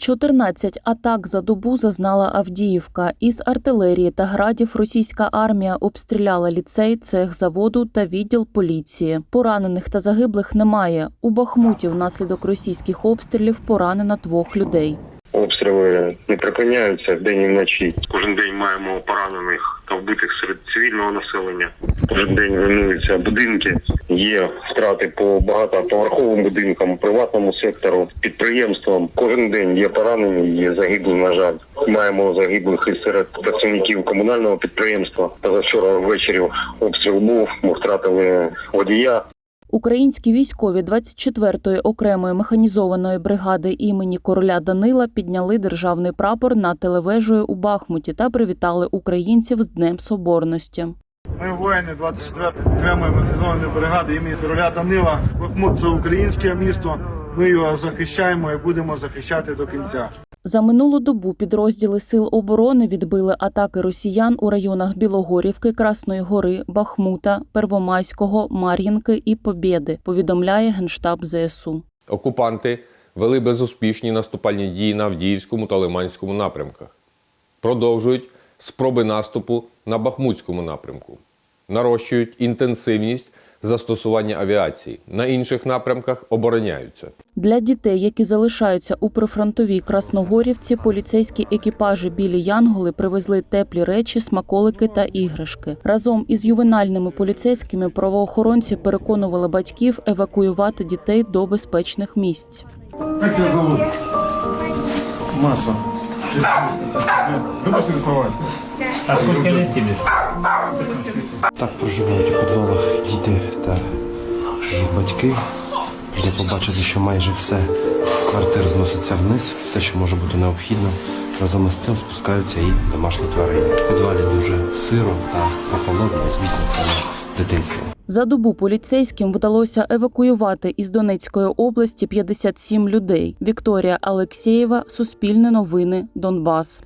14 атак за добу зазнала Авдіївка. Із артилерії та градів російська армія обстріляла ліцей, цех заводу та відділ поліції. Поранених та загиблих немає. У Бахмуті внаслідок російських обстрілів поранено двох людей. Обстріли не припиняються вдень і вночі. Кожен день маємо поранених та вбитих серед цивільного населення. Кожен день руйнуються будинки. Є втрати по багатоповерховим будинкам, приватному сектору, підприємствам. Кожен день є поранені, є загиблі. На жаль, маємо загиблих і серед працівників комунального підприємства. Позавчора ввечері обстріл був. Ми втратили водія. Українські військові 24-ї окремої механізованої бригади імені короля Данила підняли державний прапор над телевежею у Бахмуті та привітали українців з Днем Соборності. Ми воїни 24-ї окремої механізованої бригади імені короля Данила. Бахмут це українське місто. Ми його захищаємо і будемо захищати до кінця. За минулу добу підрозділи сил оборони відбили атаки росіян у районах Білогорівки, Красної Гори, Бахмута, Первомайського, Мар'їнки і Побєди. Повідомляє генштаб ЗСУ. Окупанти вели безуспішні наступальні дії на Авдіївському та Лиманському напрямках. Продовжують спроби наступу на Бахмутському напрямку. Нарощують інтенсивність застосування авіації. На інших напрямках обороняються. Для дітей, які залишаються у прифронтовій Красногорівці, поліцейські екіпажі білі Янголи привезли теплі речі, смаколики та іграшки. Разом із ювенальними поліцейськими правоохоронці переконували батьків евакуювати дітей до безпечних місць. Як тебе зовут? Маша. Любиш рисувати? А сколько лет тебе? Так проживають у підвалах діти та їх батьки, де побачили, що майже все з квартир зноситься вниз, все, що може бути необхідно. Разом із цим спускаються і домашні тварини. В підвалі дуже сиро та прохолодно, звісно, це дитинство. За добу поліцейським вдалося евакуювати із Донецької області 57 людей. Вікторія Алексєєва, Суспільне новини, Донбас.